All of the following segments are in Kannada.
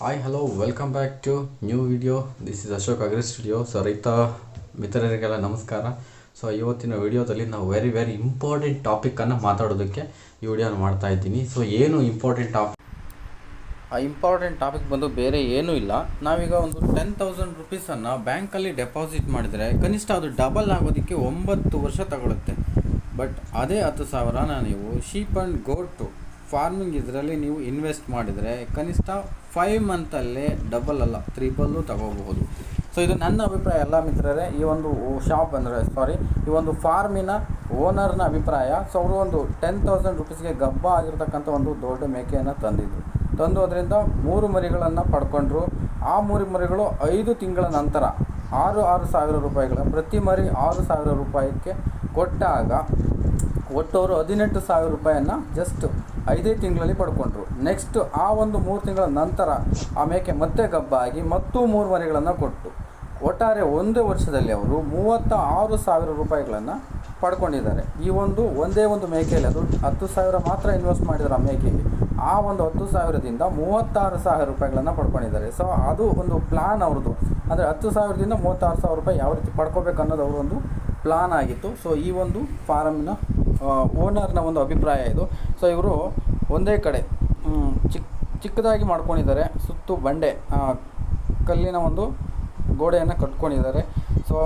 Hi hello welcome back to new video this is Ashok Agra studio so ರೈತ ಮಿತ್ರರಿಗೆಲ್ಲ ನಮಸ್ಕಾರ. ಸೊ ಇವತ್ತಿನ ವಿಡಿಯೋದಲ್ಲಿ ನಾವು ವೆರಿ ವೆರಿ ಇಂಪಾರ್ಟೆಂಟ್ ಟಾಪಿಕನ್ನು ಮಾತಾಡೋದಕ್ಕೆ ಈ ವಿಡಿಯೋನ ಮಾಡ್ತಾ ಇದ್ದೀನಿ. ಸೊ ಏನು ಇಂಪಾರ್ಟೆಂಟ್ ಟಾಪಿಕ್ ಆ ಇಂಪಾರ್ಟೆಂಟ್ ಟಾಪಿಕ್ ಬಂದು ಬೇರೆ ಏನೂ ಇಲ್ಲ. ನಾವೀಗ ಒಂದು ಟೆನ್ ತೌಸಂಡ್ ರುಪೀಸನ್ನು ಬ್ಯಾಂಕಲ್ಲಿ ಡೆಪಾಸಿಟ್ ಮಾಡಿದರೆ ಕನಿಷ್ಠ ಅದು ಡಬಲ್ ಆಗೋದಕ್ಕೆ ಒಂಬತ್ತು ವರ್ಷ ತಗೊಳುತ್ತೆ. ಬಟ್ ಅದೇ ಹತ್ತು ಸಾವಿರನ ನೀವು sheep and go to farming ಇದರಲ್ಲಿ ನೀವು ಇನ್ವೆಸ್ಟ್ ಮಾಡಿದರೆ ಕನಿಷ್ಠ ಫೈವ್ ಮಂತಲ್ಲೇ ಡಬಲ್ ಅಲ್ಲ ತ್ರಿಬಲ್ಲು ತಗೋಬಹುದು. ಸೊ ಇದು ನನ್ನ ಅಭಿಪ್ರಾಯ ಎಲ್ಲ ಮಿತ್ರರೇ. ಈ ಒಂದು ಶಾಪ್ ಅಂದರೆ ಸಾರಿ ಈ ಒಂದು ಫಾರ್ಮಿನ ಓನರ್ನ ಅಭಿಪ್ರಾಯ. ಸೊ ಅವರು ಒಂದು ಟೆನ್ ತೌಸಂಡ್ ರುಪೀಸ್ಗೆ ಗಬ್ಬ ಆಗಿರ್ತಕ್ಕಂಥ ಒಂದು ದೊಡ್ಡ ಮೇಕೆಯನ್ನು ತಂದಿದ್ದರು ತಂದು ಅದರಿಂದ ಮೂರು ಮರಿಗಳನ್ನು ಪಡ್ಕೊಂಡ್ರು. ಆ ಮೂರು ಮರಿಗಳು ಐದು ತಿಂಗಳ ನಂತರ ಆರು ಆರು ಸಾವಿರ ರೂಪಾಯಿಗಳ, ಪ್ರತಿ ಮರಿ ಆರು ಸಾವಿರ ರೂಪಾಯಿಗೆ ಕೊಟ್ಟಾಗ ಒಟ್ಟು ಅವರು ಹದಿನೆಂಟು ಸಾವಿರ ರೂಪಾಯಿಯನ್ನು ಜಸ್ಟ್ ಐದೇ ತಿಂಗಳಲ್ಲಿ ಪಡ್ಕೊಂಡ್ರು. ನೆಕ್ಸ್ಟ್ ಆ ಒಂದು ಮೂರು ತಿಂಗಳ ನಂತರ ಆ ಮೇಕೆ ಮತ್ತೆ ಗಬ್ಬಾಗಿ ಮತ್ತೂ ಮೂರು ಮರಿಗಳನ್ನು ಕೊಟ್ಟು, ಒಟ್ಟಾರೆ ಒಂದೇ ವರ್ಷದಲ್ಲಿ ಅವರು ಮೂವತ್ತ ಆರು ಸಾವಿರ ರೂಪಾಯಿಗಳನ್ನು ಪಡ್ಕೊಂಡಿದ್ದಾರೆ. ಈ ಒಂದು ಒಂದೇ ಒಂದು ಮೇಕೆಯಲ್ಲಿ ಅದು ಹತ್ತು ಸಾವಿರ ಮಾತ್ರ ಇನ್ವೆಸ್ಟ್ ಮಾಡಿದ್ದಾರೆ ಆ ಮೇಕೆಗೆ ಆ ಒಂದು ಹತ್ತು ಸಾವಿರದಿಂದ ಮೂವತ್ತಾರು ಸಾವಿರ ರೂಪಾಯಿಗಳನ್ನು ಪಡ್ಕೊಂಡಿದ್ದಾರೆ. ಸೊ ಅದು ಒಂದು ಪ್ಲಾನ್ ಅವ್ರದ್ದು. ಅಂದರೆ ಹತ್ತು ಸಾವಿರದಿಂದ ಮೂವತ್ತಾರು ಸಾವಿರ ರೂಪಾಯಿ ಯಾವ ರೀತಿ ಪಡ್ಕೋಬೇಕು ಅನ್ನೋದು ಅವರೊಂದು ಪ್ಲಾನ್ ಆಗಿತ್ತು. ಸೊ ಈ ಒಂದು ಫಾರಮಿನ ಓನರ್ನ ಒಂದು ಅಭಿಪ್ರಾಯ ಇದು. ಸೊ ಇವರು ಒಂದೇ ಕಡೆ ಚಿಕ್ಕ ಚಿಕ್ಕದಾಗಿ ಮಾಡ್ಕೊಂಡಿದ್ದಾರೆ. ಸುತ್ತು ಬಂಡೆ ಕಲ್ಲಿನ ಒಂದು ಗೋಡೆಯನ್ನು ಕಟ್ಕೊಂಡಿದ್ದಾರೆ. ಸೊ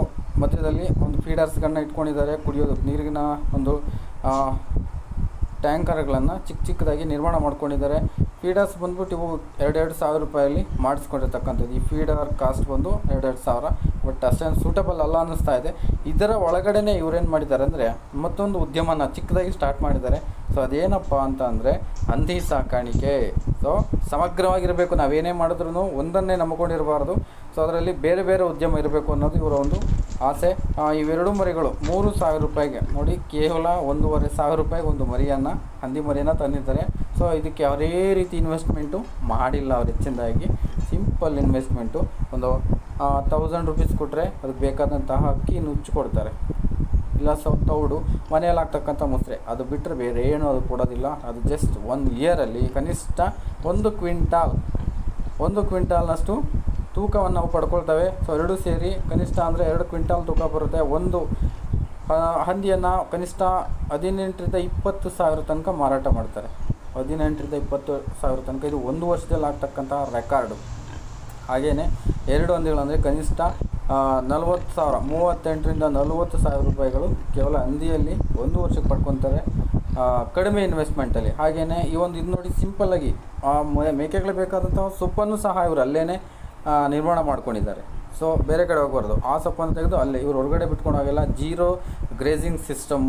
ಮಧ್ಯದಲ್ಲಿ ಒಂದು ಫೀಡರ್ಸ್ಗಳನ್ನ ಇಟ್ಕೊಂಡಿದ್ದಾರೆ. ಕುಡಿಯೋದು, ನೀರಿನ ಒಂದು ಟ್ಯಾಂಕರ್ಗಳನ್ನು ಚಿಕ್ಕ ಚಿಕ್ಕದಾಗಿ ನಿರ್ಮಾಣ ಮಾಡ್ಕೊಂಡಿದ್ದಾರೆ. ಫೀಡರ್ಸ್ ಬಂದ್ಬಿಟ್ಟು ಇವು ಎರಡೆರಡು ಸಾವಿರ ರೂಪಾಯಲ್ಲಿ ಮಾಡಿಸ್ಕೊಂಡಿರ್ತಕ್ಕಂಥದ್ದು. ಈ ಫೀಡರ್ ಕಾಸ್ಟ್ ಬಂದು ಎರಡೆರಡು ಸಾವಿರ. ಬಟ್ ಅಷ್ಟೇನು ಸೂಟಬಲ್ ಅಲ್ಲ ಅನ್ನಿಸ್ತಾ ಇದೆ. ಇದರ ಒಳಗಡೆನೆ ಇವರೇನು ಮಾಡಿದ್ದಾರೆ ಅಂದರೆ ಮತ್ತೊಂದು ಉದ್ಯಮನ ಚಿಕ್ಕದಾಗಿ ಸ್ಟಾರ್ಟ್ ಮಾಡಿದ್ದಾರೆ. ಸೊ ಅದೇನಪ್ಪ ಅಂತ ಅಂದರೆ ಹಂದಿ ಸಾಕಾಣಿಕೆ. ಸೊ ಸಮಗ್ರವಾಗಿರಬೇಕು. ನಾವೇನೇ ಮಾಡಿದ್ರೂ ಒಂದನ್ನೇ ನಂಬ್ಕೊಂಡಿರಬಾರ್ದು. ಸೊ ಅದರಲ್ಲಿ ಬೇರೆ ಬೇರೆ ಉದ್ಯಮ ಇರಬೇಕು ಅನ್ನೋದು ಇವರ ಒಂದು ಆಸೆ ಇವೆರಡು ಮರಿಗಳು. ಮೂರು ಸಾವಿರ ರೂಪಾಯಿಗೆ. ನೋಡಿ, ಕೇವಲ ಒಂದೂವರೆ ಸಾವಿರ ರೂಪಾಯಿಗೆ ಒಂದು ಮರಿಯನ್ನು, ಹಂದಿ ಮರಿಯನ್ನು ತಂದಿದ್ದಾರೆ. ಸೊ ಇದಕ್ಕೆ ಯಾವುದೇ ರೀತಿ ಇನ್ವೆಸ್ಟ್ಮೆಂಟು ಮಾಡಿಲ್ಲ ಅವ್ರು ಹೆಚ್ಚಿನದಾಗಿ. ಸಿಂಪಲ್ ಇನ್ವೆಸ್ಟ್ಮೆಂಟು ಒಂದು ತೌಸಂಡ್ ರುಪೀಸ್ ಕೊಟ್ಟರೆ ಅದಕ್ಕೆ ಬೇಕಾದಂತಹ ಅಕ್ಕಿ ನುಚ್ಚು ಕೊಡ್ತಾರೆ. ಇಲ್ಲ, ಸೊ, ತೌಡು. ಮನೆಯಲ್ಲಿ ಆಗ್ತಕ್ಕಂಥ ಮುಸ್ರೆ. ಅದು ಬಿಟ್ಟರೆ ಬೇರೆ ಏನು ಅದು ಕೊಡೋದಿಲ್ಲ. ಅದು ಜಸ್ಟ್ ಒಂದು ಇಯರಲ್ಲಿ ಕನಿಷ್ಠ ಒಂದು ಕ್ವಿಂಟಾಲ್, ಒಂದು ಕ್ವಿಂಟಾಲ್ನಷ್ಟು ತೂಕವನ್ನು ನಾವು ಪಡ್ಕೊಳ್ತವೆ. ಸೊ ಎರಡು ಸೇರಿ ಕನಿಷ್ಠ ಅಂದರೆ ಎರಡು ಕ್ವಿಂಟಾಲ್ ತೂಕ ಬರುತ್ತೆ. ಒಂದು ಹಂದಿಯನ್ನು ಕನಿಷ್ಠ ಹದಿನೆಂಟರಿಂದ ಇಪ್ಪತ್ತು ಸಾವಿರ ತನಕ ಮಾರಾಟ ಮಾಡ್ತಾರೆ. ಹದಿನೆಂಟರಿಂದ ಇಪ್ಪತ್ತು ಸಾವಿರ ತನಕ. ಇದು ಒಂದು ವರ್ಷದಲ್ಲಿ ಆಗ್ತಕ್ಕಂತಹ ರೆಕಾರ್ಡು ಹಾಗೆಯೇ ಎರಡು ಹಂದಿಗಳಂದರೆ ಕನಿಷ್ಠ ನಲವತ್ತು ಸಾವಿರ, ಮೂವತ್ತೆಂಟರಿಂದ ನಲವತ್ತು ಸಾವಿರ ರೂಪಾಯಿಗಳು ಕೇವಲ ಹಂದಿಯಲ್ಲಿ ಒಂದು ವರ್ಷಕ್ಕೆ ಪಡ್ಕೊತಾರೆ ಕಡಿಮೆ ಇನ್ವೆಸ್ಟ್ಮೆಂಟಲ್ಲಿ ಹಾಗೆಯೇ ಈ ಒಂದು ಇದು ನೋಡಿ ಸಿಂಪಲ್ಲಾಗಿ ಆ ಮೆ- ಮೇಕೆಗಳಿಗೆ ಬೇಕಾದಂತಹ ಸೊಪ್ಪನ್ನು ಸಹ ಇವರು ಅಲ್ಲೇ ನಿರ್ಮಾಣ ಮಾಡ್ಕೊಂಡಿದ್ದಾರೆ. ಸೊ ಬೇರೆ ಕಡೆ ಹೋಗಬಾರ್ದು. ಆ ಸೊಪ್ಪನ್ನು ತೆಗೆದು ಅಲ್ಲೇ, ಇವರು ಹೊರಗಡೆ ಬಿಟ್ಕೊಂಡು ಹೋಗಲ್ಲ ಜೀರೋ ಗ್ರೇಸಿಂಗ್ ಸಿಸ್ಟಮ್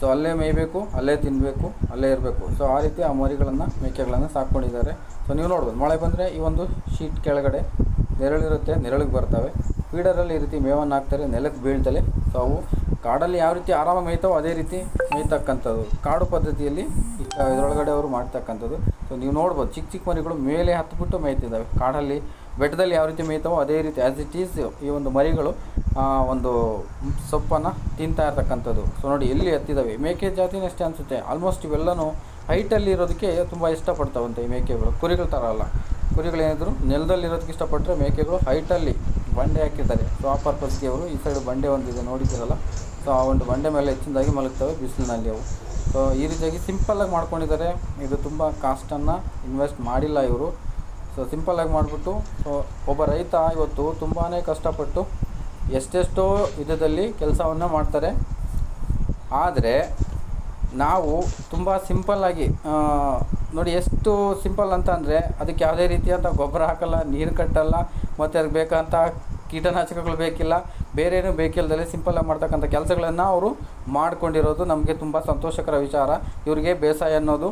ಸೊ ಅಲ್ಲೇ ಮೇಯಬೇಕು, ಅಲ್ಲೇ ತಿನ್ನಬೇಕು ಅಲ್ಲೇ ಇರಬೇಕು. ಸೊ ಆ ರೀತಿ ಆ ಮರಿಗಳನ್ನು, ಮೇಕೆಗಳನ್ನು ಸಾಕ್ಕೊಂಡಿದ್ದಾರೆ. ಸೊ ನೀವು ನೋಡ್ಬೋದು, ಮಳೆ ಬಂದರೆ ಈ ಒಂದು ಶೀಟ್ ಕೆಳಗಡೆ ನೆರಳಿರುತ್ತೆ ನೆರಳಿಗೆ ಬರ್ತವೆ. ಫೀಡರಲ್ಲಿ ಈ ರೀತಿ ಮೇವನ್ನು ಹಾಕ್ತಾರೆ, ನೆಲಕ್ಕೆ ಬೀಳ್ತಲೆ. ಸೊ ಅವು ಕಾಡಲ್ಲಿ ಯಾವ ರೀತಿ ಆರಾಮಾಗಿ ಮೇಯ್ತಾವೋ ಅದೇ ರೀತಿ ಮೇಯ್ತಕ್ಕಂಥದ್ದು. ಕಾಡು ಪದ್ಧತಿಯಲ್ಲಿ ಇದರೊಳಗಡೆ ಅವರು ಮಾಡ್ತಕ್ಕಂಥದ್ದು. ಸೊ ನೀವು ನೋಡ್ಬೋದು, ಚಿಕ್ಕ ಚಿಕ್ಕ ಮರಿಗಳು ಮೇಲೆ ಹತ್ಬಿಟ್ಟು ಮೇಯ್ತಿದ್ದಾವೆ. ಕಾಡಲ್ಲಿ ಬೆಟ್ಟದಲ್ಲಿ ಯಾವ ರೀತಿ ಮೇಯ್ತಾವೋ ಅದೇ ರೀತಿ ಆ್ಯಸ್ ಇಟ್ ಈಸ್ ಈ ಒಂದು ಮರಿಗಳು ಒಂದು ಸೊಪ್ಪನ್ನು ತಿಂತಾ ಇರ್ತಕ್ಕಂಥದ್ದು. ಸೊ ನೋಡಿ, ಎಲ್ಲಿ ಹತ್ತಿದ್ದಾವೆ ಮೇಕೆ ಜಾತಿನೇ ಅಷ್ಟೇ ಅನಿಸುತ್ತೆ. ಆಲ್ಮೋಸ್ಟ್ ಇವೆಲ್ಲನೂ ಹೈಟಲ್ಲಿ ಇರೋದಕ್ಕೆ ತುಂಬ ಇಷ್ಟಪಡ್ತಾವಂತೆ ಈ ಮೇಕೆಗಳು. ಕುರಿಗಳ ಥರ ಅಲ್ಲ. ಕುರಿಗಳೇನಿದ್ರು ನೆಲದಲ್ಲಿ ಇರೋದಕ್ಕೆ ಇಷ್ಟಪಟ್ಟರೆ ಮೇಕೆಗಳು ಹೈಟಲ್ಲಿ ಬಂಡೆ ಹಾಕಿದ್ದಾರೆ ಸೊ ಆ ಪರ್ಪಸ್ಗೆ ಅವರು ಈ ಸೈಡ್ ಬಂಡೆ ಒಂದಿದೆ ನೋಡಿದ್ದೀರಲ್ಲ? ಸೊ ಆ ಒಂದು ಬಂಡೆ ಮೇಲೆ ಹೆಚ್ಚಿನದಾಗಿ ಮಲಗ್ತವೆ ಬಿಸಿಲಿನಲ್ಲಿ ಅವು. ಸೊ ಈ ರೀತಿಯಾಗಿ ಸಿಂಪಲ್ಲಾಗಿ ಮಾಡ್ಕೊಂಡಿದ್ದಾರೆ. ಇದು ತುಂಬ ಕಾಸ್ಟನ್ನು ಇನ್ವೆಸ್ಟ್ ಮಾಡಿಲ್ಲ ಇವರು. ಸೊ ಸಿಂಪಲ್ಲಾಗಿ ಮಾಡಿಬಿಟ್ಟು ಸೊ ಒಬ್ಬ ರೈತ ಇವತ್ತು ತುಂಬಾ ಕಷ್ಟಪಟ್ಟು ಎಷ್ಟೆಷ್ಟೋ ವಿಧದಲ್ಲಿ ಕೆಲಸವನ್ನು ಮಾಡ್ತಾರೆ. ಆದರೆ, ನಾವು ತುಂಬ ಸಿಂಪಲ್ಲಾಗಿ ನೋಡಿ ಎಷ್ಟು ಸಿಂಪಲ್ ಅಂತ ಅಂದರೆ, ಅದಕ್ಕೆ ಯಾವುದೇ ರೀತಿಯಾದ ಗೊಬ್ಬರ ಹಾಕಲ್ಲ, ನೀರು ಕಟ್ಟಲ್ಲ, ಮತ್ತು ಅದಕ್ಕೆ ಬೇಕಂತ ಕೀಟನಾಶಕಗಳು ಬೇಕಿಲ್ಲ, ಬೇರೇನೂ ಬೇಕಿಲ್ಲದಲ್ಲೇ ಸಿಂಪಲ್ಲಾಗಿ ಮಾಡ್ತಕ್ಕಂಥ ಕೆಲಸಗಳನ್ನು ಅವರು ಮಾಡ್ಕೊಂಡಿರೋದು ನಮಗೆ ತುಂಬ ಸಂತೋಷಕರ ವಿಚಾರ. ಇವರಿಗೆ ಬೇಸಾಯ ಅನ್ನೋದು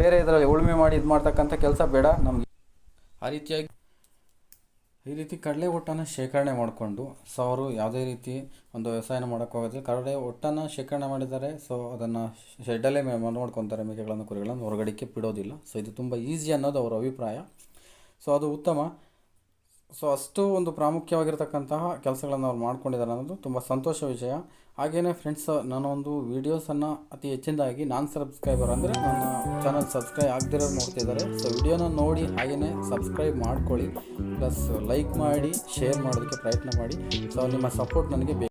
ಬೇರೆ ಇದರಲ್ಲಿ ಉಳುಮೆ ಮಾಡಿ ಇದು ಮಾಡ್ತಕ್ಕಂಥ ಕೆಲಸ ಬೇಡ ನಮಗೆ. ಆ ರೀತಿಯಾಗಿ ಈ ರೀತಿ ಕಡಲೆ ಒಟ್ಟನ್ನು ಶೇಖರಣೆ ಮಾಡಿಕೊಂಡು, ಸೊ ಅವರು ಯಾವುದೇ ರೀತಿ ಒಂದು ವ್ಯವಸಾಯನ ಮಾಡೋಕ್ಕೋಗೋದಿಲ್ಲ ಕಡಲೆ ಒಟ್ಟನ್ನು ಶೇಖರಣೆ ಮಾಡಿದ್ದಾರೆ, ಸೊ ಅದನ್ನು ಶೆಡ್ಡಲ್ಲೇ ಮಾಡ್ಕೊತಾರೆ ಮೇಕೆಗಳನ್ನು, ಕುರಿಗಳನ್ನು ಹೊರಗಡೆಕ್ಕೆ ಬಿಡೋದಿಲ್ಲ. ಸೊ ಇದು ತುಂಬ ಈಸಿ ಅನ್ನೋದು ಅವರ ಅಭಿಪ್ರಾಯ. ಸೊ ಅದು ಉತ್ತಮ. ಸೊ ಅಷ್ಟು ಒಂದು ಪ್ರಾಮುಖ್ಯವಾಗಿರ್ತಕ್ಕಂತಹ ಕೆಲಸಗಳನ್ನು ಅವ್ರು ಮಾಡ್ಕೊಂಡಿದ್ದಾರೆ ಅನ್ನೋದು ತುಂಬ ಸಂತೋಷ ವಿಷಯ ಹಾಗೆಯೇ ಫ್ರೆಂಡ್ಸ್ ನಾನೊಂದು ವೀಡಿಯೋಸನ್ನು ಅತಿ ಹೆಚ್ಚಿನದಾಗಿ ನಾನ್ ಸಬ್ಸ್ಕ್ರೈಬರ್ ಅಂದರೆ ನನ್ನ ಚಾನಲ್ ಸಬ್ಸ್ಕ್ರೈಬ್ ಆಗದಿರೋರು ನೋಡ್ತಿದ್ದಾರೆ ಸೊ ವಿಡಿಯೋನ ನೋಡಿ ಹಾಗೆಯೇ ಸಬ್ಸ್ಕ್ರೈಬ್ ಮಾಡ್ಕೊಳ್ಳಿ. ಪ್ಲಸ್ ಲೈಕ್ ಮಾಡಿ ಶೇರ್ ಮಾಡೋದಕ್ಕೆ ಪ್ರಯತ್ನ ಮಾಡಿ. ಸೊ ನಿಮ್ಮ ಸಪೋರ್ಟ್ ನನಗೆ ಬೇಕು.